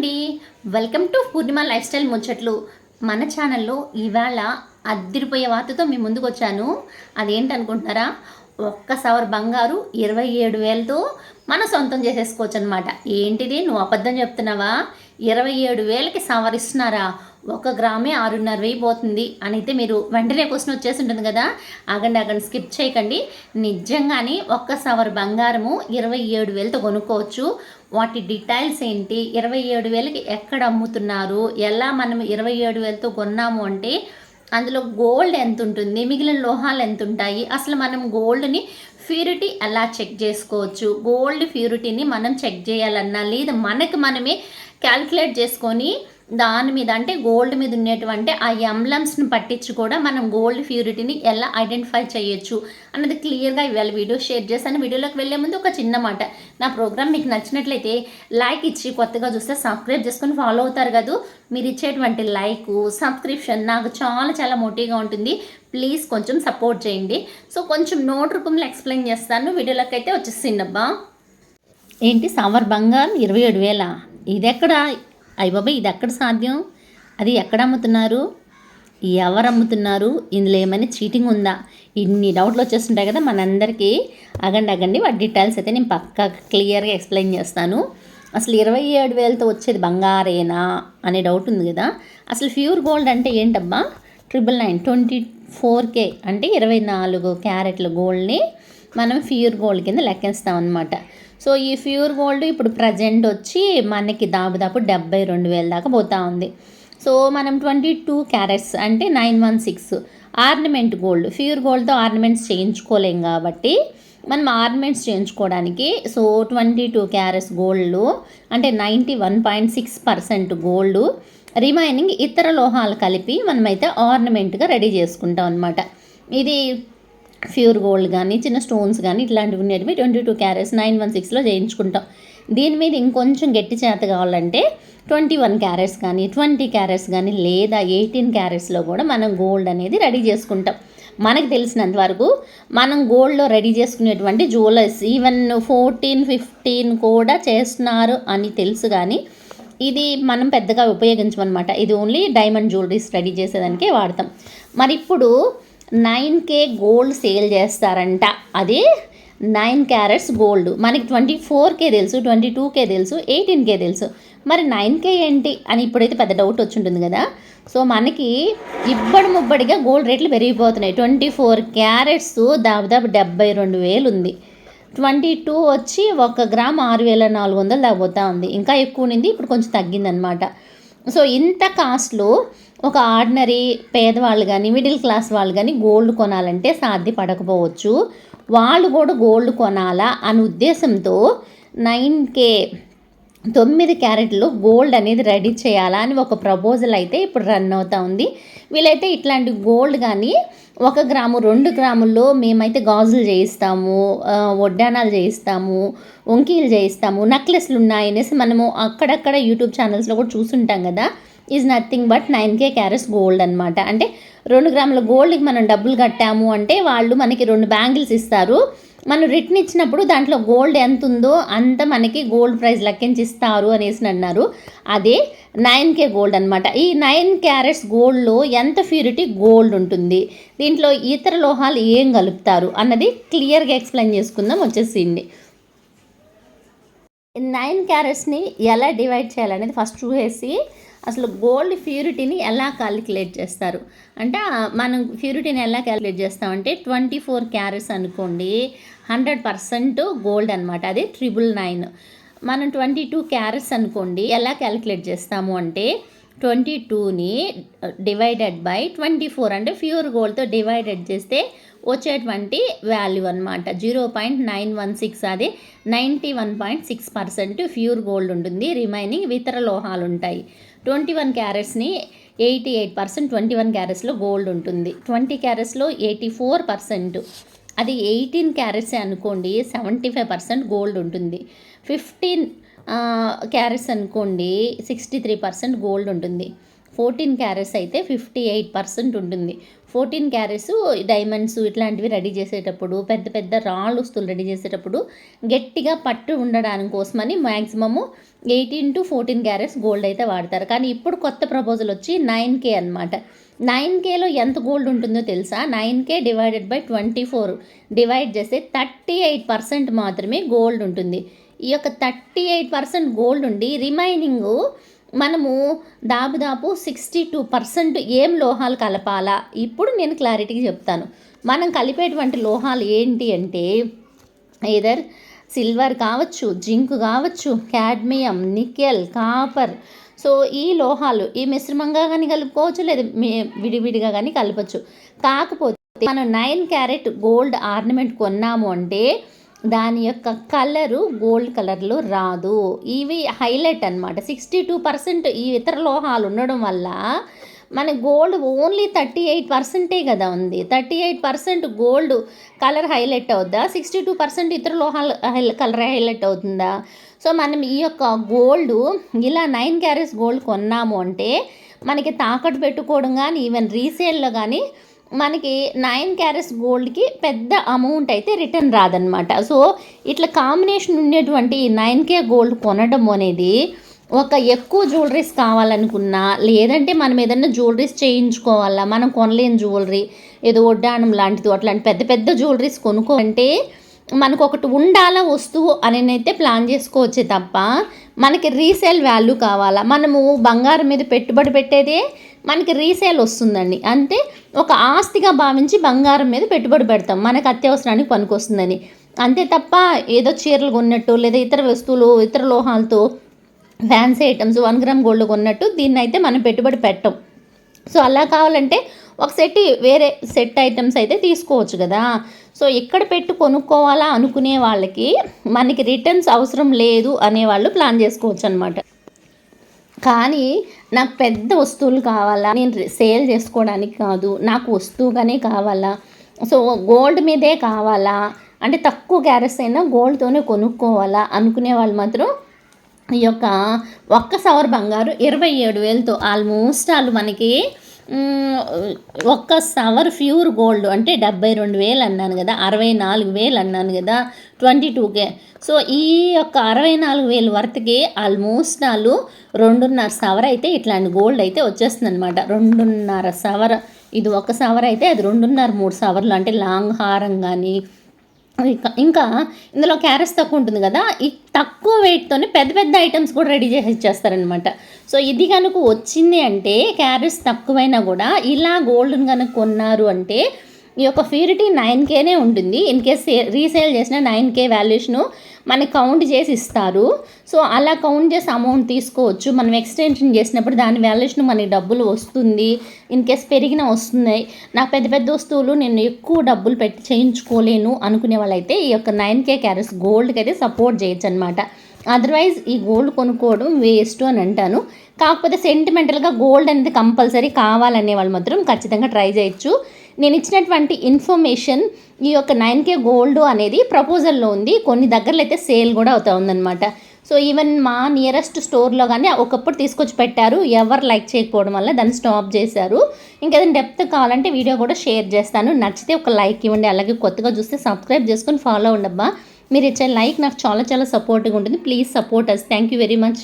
అండి. Welcome to Purnima lifestyle ముచ్చట్లు. మన ఛానల్లో ఇవాళ అద్దిరిపోయే వార్తతో మీ ముందుకు వచ్చాను. అదేంటనుకుంటున్నారా ఒక్క సవర్ బంగారు ఇరవై ఏడు వేలతో మన సొంతం చేసేసుకోవచ్చు అనమాట ఏంటిది? నువ్వు అబద్ధం చెప్తున్నావా? ఇరవై ఏడు వేలకి సవరిస్తున్నారా? ఒక గ్రామే ఆరున్నర వెయ్యి పోతుంది. అని అయితే మీరు వెంటనే క్వశ్చన్ వచ్చేసి ఉంటుంది కదా? ఆగండి ఆగండి స్కిప్ చేయకండి. నిజంగానే ఒక్క సవర్ బంగారము ఇరవై ఏడు వేలతో కొనుక్కోవచ్చు. వాటి డీటెయిల్స్ ఏంటి? ఇరవై ఏడు వేలకి ఎక్కడ అమ్ముతున్నారు? ఎలా మనం ఇరవై ఏడు వేలతో కొన్నాము అంటే అందులో గోల్డ్ ఎంత ఉంటుంది? మిగిలిన లోహాలు ఎంత ఉంటాయి? అసలు మనం గోల్డ్ని ప్యూరిటీ ఎలా చెక్ చేసుకోవచ్చు? గోల్డ్ ప్యూరిటీని మనం చెక్ చేయాలన్నా లేదా మనకి మనమే క్యాల్కులేట్ చేసుకొని దాని మీద అంటే గోల్డ్ మీద ఉండేటువంటి ఆ ఎంబ్లమ్స్ని పట్టించి కూడా మనం గోల్డ్ ప్యూరిటీని ఎలా ఐడెంటిఫై చేయొచ్చు అన్నది క్లియర్గా ఇవాళ వీడియో షేర్ చేశాను. వీడియోలోకి వెళ్ళే ముందు ఒక చిన్న మాట. నా ప్రోగ్రామ్ మీకు నచ్చినట్లయితే లైక్ ఇచ్చి కొత్తగా చూస్తే సబ్స్క్రైబ్ చేసుకొని ఫాలో అవుతారు కదా. మీరు ఇచ్చేటువంటి లైక్ సబ్స్క్రిప్షన్ నాకు చాలా చాలా మోటివ్గా ఉంటుంది. ప్లీజ్ కొంచెం సపోర్ట్ చేయండి. సో కొంచెం నోట్ రూపంలో ఎక్స్ప్లెయిన్ చేస్తాను. వీడియోలోకి అయితే వచ్చేసిందబ్బా ఏంటి? సవర్ బంగారం ఇరవై ఏడు వేల? ఇది ఎక్కడ అయ్య ఇది ఎక్కడ సాధ్యం? అది ఎక్కడ అమ్ముతున్నారు? ఎవరు అమ్ముతున్నారు? ఇందులో ఏమైనా చీటింగ్ ఉందా? ఇన్ని డౌట్లు వచ్చేస్తుంటాయి కదా మనందరికీ. అగండి అగండి వాటి డీటెయిల్స్ అయితే నేను పక్కా క్లియర్గా ఎక్స్ప్లెయిన్ చేస్తాను. అసలు ఇరవై ఏడు వేలతో వచ్చేది బంగారేనా అనే డౌట్ ఉంది కదా. అసలు ప్యూర్ గోల్డ్ అంటే ఏంటబ్బా? Triple nine twenty four K అంటే ఇరవై నాలుగు క్యారెట్ల గోల్డ్ని మనం ప్యూర్ గోల్డ్ కింద లెక్కిస్తాం అనమాట సో ఈ ప్యూర్ గోల్డ్ ఇప్పుడు ప్రజెంట్ వచ్చి మనకి దాదాపు డెబ్బై రెండు వేల దాకా పోతా ఉంది. సో మనం ట్వంటీ టూ క్యారెట్స్ అంటే nine one six ornament gold pure గోల్డ్తో ornaments చేయించుకోలేం కాబట్టి మనం ఆర్నమెంట్స్ చేయించుకోవడానికి so twenty two carats gold అంటే ninety one point six percent gold remaining ఇతర లోహాలు కలిపి మనమైతే ఆర్నమెంట్గా రెడీ చేసుకుంటాం అనమాట ఇది ప్యూర్ గోల్డ్ కానీ చిన్న స్టోన్స్ కానీ ఇట్లాంటివి ఉండేటివి. Twenty two carats nine one సిక్స్లో చేయించుకుంటాం. దీని మీద ఇంకొంచెం గట్టి చేత కావాలంటే ట్వంటీ వన్ క్యారెట్స్ కానీ ట్వంటీ క్యారెట్స్ కానీ లేదా ఎయిటీన్ క్యారెట్స్లో కూడా మనం గోల్డ్ అనేది రెడీ చేసుకుంటాం. మనకు తెలిసినంత వరకు మనం గోల్డ్లో రెడీ చేసుకునేటువంటి జ్యువెలర్స్ ఈవెన్ ఫోర్టీన్ ఫిఫ్టీన్ కూడా చేస్తున్నారు అని తెలుసు కానీ ఇది మనం పెద్దగా ఉపయోగించమన్నమాట. ఇది ఓన్లీ డైమండ్ జ్యువెలరీస్ రెడీ చేసేదానికే వాడతాం. మరి ఇప్పుడు నైన్ కే గోల్డ్ సేల్ చేస్తారంట. అది నైన్ క్యారెట్స్ గోల్డ్. మనకి ట్వంటీ ఫోర్ కే తెలుసు ట్వంటీ టూ కే తెలుసు ఎయిటీన్ కే తెలుసు. మరి నైన్ కే ఏంటి అని ఇప్పుడైతే పెద్ద డౌట్ వచ్చి ఉంటుంది కదా. సో మనకి ఇబ్బడి ముబ్బడిగా గోల్డ్ రేట్లు పెరిగిపోతున్నాయి. ట్వంటీ ఫోర్ క్యారెట్స్ దాదాపు డెబ్బై రెండు వేలు ఉంది. ట్వంటీ టూ వచ్చి ఒక గ్రామ్ ఆరు వేల నాలుగు వందలు దాకా ఉంది. ఇంకా ఎక్కువ ఉంది ఇప్పుడు కొంచెం తగ్గిందనమాట సో ఇంత కాస్ట్లో ఒక ఆర్డినరీ పేదవాళ్ళు కానీ మిడిల్ క్లాస్ వాళ్ళు కానీ గోల్డ్ కొనాలంటే సాధ్యపడకపోవచ్చు. వాళ్ళు కూడా గోల్డ్ కొనాలా అనే ఉద్దేశంతో నైన్ కే తొమ్మిది క్యారెట్లు గోల్డ్ అనేది రెడీ చేయాలా అని ఒక ప్రపోజల్ అయితే ఇప్పుడు రన్ అవుతా ఉంది. వీళ్ళైతే ఇట్లాంటి గోల్డ్ కానీ ఒక గ్రాము రెండు గ్రాముల్లో మేమైతే గాజులు చేయిస్తాము వడ్డానాలు చేయిస్తాము వంకీలు చేయిస్తాము నెక్లెస్లు ఉన్నాయనేసి మనము అక్కడక్కడ యూట్యూబ్ ఛానల్స్లో కూడా చూసుంటాం కదా. Is nothing but nine K carats gold అనమాట అంటే రెండు గ్రాముల గోల్డ్కి మనం డబ్బులు కట్టాము అంటే వాళ్ళు మనకి రెండు బ్యాంగిల్స్ ఇస్తారు. మనం రిటర్న్ ఇచ్చినప్పుడు దాంట్లో గోల్డ్ ఎంత ఉందో అంత మనకి గోల్డ్ ప్రైస్ లెక్కించి ఇస్తారు అనేసి అన్నారు. అదే నైన్ కే గోల్డ్ అనమాట ఈ నైన్ క్యారెట్స్ గోల్డ్లో ఎంత ప్యూరిటీ గోల్డ్ ఉంటుంది? దీంట్లో ఇతర లోహాలు ఏం కలుపుతారు అన్నది క్లియర్గా ఎక్స్ప్లెయిన్ చేసుకుందాం వచ్చేసింది. నైన్ క్యారెట్స్ని ఎలా డివైడ్ చేయాలనేది ఫస్ట్ చూసేసి అసలు గోల్డ్ ప్యూరిటీని ఎలా క్యాలిక్యులేట్ చేస్తారు? అంటే మనం ప్యూరిటీని ఎలా క్యాలిక్యులేట్ చేస్తామంటే ట్వంటీ ఫోర్ క్యారెట్స్ అనుకోండి హండ్రెడ్ పర్సెంట్ గోల్డ్ అనమాట అది ట్రిపుల్ నైన్. మనం ట్వంటీ టూ క్యారెట్స్ అనుకోండి ఎలా క్యాలిక్యులేట్ చేస్తాము అంటే ట్వంటీ టూని డివైడెడ్ బై ట్వంటీ ఫోర్ అంటే ప్యూర్ గోల్డ్తో డివైడెడ్ చేస్తే వచ్చేటువంటి వాల్యూ అనమాట zero point nine one six అది. Ninety one point six percent pure gold ఉంటుంది. రిమైనింగ్ ఇతర లోహాలు ఉంటాయి. Twenty one క్యారెట్స్ని eighty eight percent twenty one క్యారెట్స్లో gold ఉంటుంది. ట్వంటీ క్యారెట్స్లో ఎయిటీ ఫోర్ పర్సెంట్. అది ఎయిటీన్ క్యారెట్స్ అనుకోండి సెవెంటీ ఫైవ్ పర్సెంట్ గోల్డ్ ఉంటుంది. ఫిఫ్టీన్ క్యారెట్స్ అనుకోండి సిక్స్టీ త్రీ పర్సెంట్ గోల్డ్ ఉంటుంది. ఫోర్టీన్ క్యారెట్స్ అయితే ఫిఫ్టీ ఎయిట్ పర్సెంట్ ఉంటుంది. ఫోర్టీన్ క్యారెట్స్ డైమండ్స్ ఇట్లాంటివి రెడీ చేసేటప్పుడు పెద్ద పెద్ద రాళ్ళు వస్తువులు రెడీ చేసేటప్పుడు గట్టిగా పట్టు ఉండడానికి కోసమని maximum eighteen to fourteen carats gold అయితే వాడతారు. కానీ ఇప్పుడు కొత్త ప్రపోజల్ వచ్చి నైన్ కే అనమాట నైన్ కేలో ఎంత గోల్డ్ ఉంటుందో తెలుసా? Nine K divided by twenty four divide చేస్తే థర్టీ ఎయిట్ పర్సెంట్ మాత్రమే గోల్డ్ ఉంటుంది. ఈ యొక్క థర్టీ ఎయిట్ పర్సెంట్ గోల్డ్ ఉండి రిమైనింగ్ మనము దాదాపు సిక్స్టీ టూ పర్సెంట్ ఏం లోహాలు కలపాలా? ఇప్పుడు నేను క్లారిటీగా చెప్తాను. మనం కలిపేటువంటి లోహాలు ఏంటి అంటే ఏదర్ సిల్వర్ కావచ్చు జింక్ కావచ్చు క్యాడ్మియం నికెల్ కాపర్ సో ఈ లోహాలు ఈ మిశ్రమంగా కానీ కలుపుకోవచ్చు లేదా విడివిడిగా కానీ కలపచ్చు. కాకపోతే మనం నైన్ క్యారెట్ గోల్డ్ ఆర్నమెంట్ కొన్నాము అంటే దాని యొక్క కలరు గోల్డ్ కలర్లో రాదు. ఇవి హైలైట్ అనమాట సిక్స్టీ టూ పర్సెంట్ ఈ ఇతర లోహాలు ఉండడం వల్ల మన గోల్డ్ ఓన్లీ థర్టీ ఎయిట్ పర్సెంటే కదా ఉంది. Thirty eight percent gold colour highlight అవుద్దా? సిక్స్టీ టూ పర్సెంట్ ఇతర లోహాలు కలర్ హైలైట్ అవుతుందా? సో మనం ఈ యొక్క గోల్డ్ ఇలా నైన్ క్యారెట్స్ గోల్డ్ కొన్నాము అంటే మనకి తాకట్టు పెట్టుకోవడం కానీ ఈవెన్ రీసేల్లో కానీ మనకి నైన్ క్యారెట్స్ గోల్డ్కి పెద్ద అమౌంట్ అయితే రిటర్న్ రాదనమాట సో ఇట్లా కాంబినేషన్ ఉండేటువంటి నైన్ కే గోల్డ్ కొనడం అనేది ఒక ఎక్కువ జ్యువెలరీస్ కావాలనుకున్నా లేదంటే మనం ఏదైనా జ్యువెలరీస్ చేయించుకోవాలా మనం కొనలేని జ్యువెలరీ ఏదో ఒడ్డాణం లాంటిది అట్లాంటి పెద్ద పెద్ద జ్యువెలరీస్ కొనుక్కోవాలంటే మనకు ఒకటి ఉండాలా వస్తువు అనేనైతే ప్లాన్ చేసుకోవచ్చే తప్ప మనకి రీసేల్ వాల్యూ కావాలా. మనము బంగారం మీద పెట్టుబడి పెట్టేదే మనకి రీసేల్ వస్తుందండి. అంటే ఒక ఆస్తిగా భావించి బంగారం మీద పెట్టుబడి పెడతాం. మనకు అత్యవసరానికి పనికొస్తుందని. అంతే తప్ప ఏదో చీరలు కొన్నట్టు లేదా ఇతర వస్తువులు ఇతర లోహాలతో fancy items one gram gold కొన్నట్టు దీన్ని అయితే మనం పెట్టుబడి పెట్టం. సో అలా కావాలంటే ఒక సెట్ వేరే సెట్ ఐటమ్స్ అయితే తీసుకోవచ్చు కదా. సో ఎక్కడ పెట్టి కొనుక్కోవాలా అనుకునే వాళ్ళకి మనకి రిటర్న్స్ అవసరం లేదు అనే వాళ్ళు ప్లాన్ చేసుకోవచ్చు అనమాట కానీ నాకు పెద్ద వస్తువులు కావాలా? నేను సేల్ చేసుకోవడానికి కాదు. నాకు వస్తువుగానే కావాలా? సో గోల్డ్ మీదే కావాలా? అంటే తక్కువ క్యారెట్స్ అయినా గోల్డ్తోనే కొనుక్కోవాలా? అనుకునే వాళ్ళు మాత్రం ఈ యొక్క ఒక్క సవర్ బంగారు ఇరవై ఏడు వేలతో ఆల్మోస్ట్ వాళ్ళు మనకి ఒక్క సవర్ ప్యూర్ గోల్డ్ అంటే డెబ్బై రెండు వేలు అన్నాను కదా అరవై నాలుగు వేలు అన్నాను కదా ట్వంటీ టూకే సో ఈ యొక్క అరవై నాలుగు వేలు వర్త్కి ఆల్మోస్ట్ నాలుగు రెండున్నర సవర్ అయితే ఇట్లాంటి గోల్డ్ అయితే వచ్చేస్తుంది అనమాట రెండున్నర సవర్ ఇది ఒక సవర్ అయితే అది రెండున్నర మూడు సవర్లు. అంటే లాంగ్ హారం కానీ ఇంకా ఇందులో క్యారెట్స్ తక్కువ ఉంటుంది కదా ఈ తక్కువ వెయిట్తోనే పెద్ద పెద్ద ఐటమ్స్ కూడా రెడీ చేసి ఇచ్చేస్తారనమాట సో ఇది కనుక వచ్చింది అంటే క్యారెట్స్ తక్కువైనా కూడా ఇలా గోల్డ్ని కనుక కొన్నారు అంటే ఈ యొక్క ప్యూరిటీ నైన్ కేనే ఉంటుంది. ఇన్ కేస్ రీసేల్ చేసిన నైన్ కే వాల్యూషను మనకి కౌంట్ చేసి ఇస్తారు. సో అలా కౌంట్ చేసి అమౌంట్ తీసుకోవచ్చు. మనం ఎక్స్టెన్షన్ చేసినప్పుడు దాని వాల్యుయేషన్ మనకి డబ్బులు వస్తుంది. ఇన్ కేస్ పెరిగిన వస్తున్నాయి. నాకు పెద్ద పెద్ద వస్తువులు నేను ఎక్కువ డబ్బులు పెట్టి చేయించుకోలేను అనుకునే వాళ్ళైతే ఈ యొక్క నైన్ కే క్యారెట్స్ గోల్డ్కి అయితే సపోర్ట్ చేయొచ్చు అనమాట అదర్వైజ్ ఈ గోల్డ్ కొనుక్కోవడం వేస్ట్ అని అంటాను. కాకపోతే సెంటిమెంటల్గా గోల్డ్ అనేది కంపల్సరీ కావాలనే వాళ్ళు మాత్రం ఖచ్చితంగా ట్రై చేయొచ్చు. నేను ఇచ్చినటువంటి ఇన్ఫర్మేషన్ ఈ యొక్క నైన్ కే గోల్డ్ అనేది ప్రపోజల్లో ఉంది. కొన్ని దగ్గరలో అయితే సేల్ కూడా అవుతా ఉందన్నమాట. సో ఈవెన్ మా నియరెస్ట్ స్టోర్లో కానీ ఒకప్పుడు తీసుకొచ్చి పెట్టారు. ఎవరు లైక్ చేయకపోవడం వల్ల దాన్ని స్టాప్ చేశారు. ఇంకేదైనా డెప్త్ కావాలంటే వీడియో కూడా షేర్ చేస్తాను. నచ్చితే ఒక లైక్ ఇవ్వండి. అలాగే కొత్తగా చూస్తే సబ్స్క్రైబ్ చేసుకొని ఫాలో ఉండబ్బా మీరు ఇచ్చే లైక్ నాకు చాలా చాలా సపోర్ట్గా ఉంటుంది. Please support us thank you very much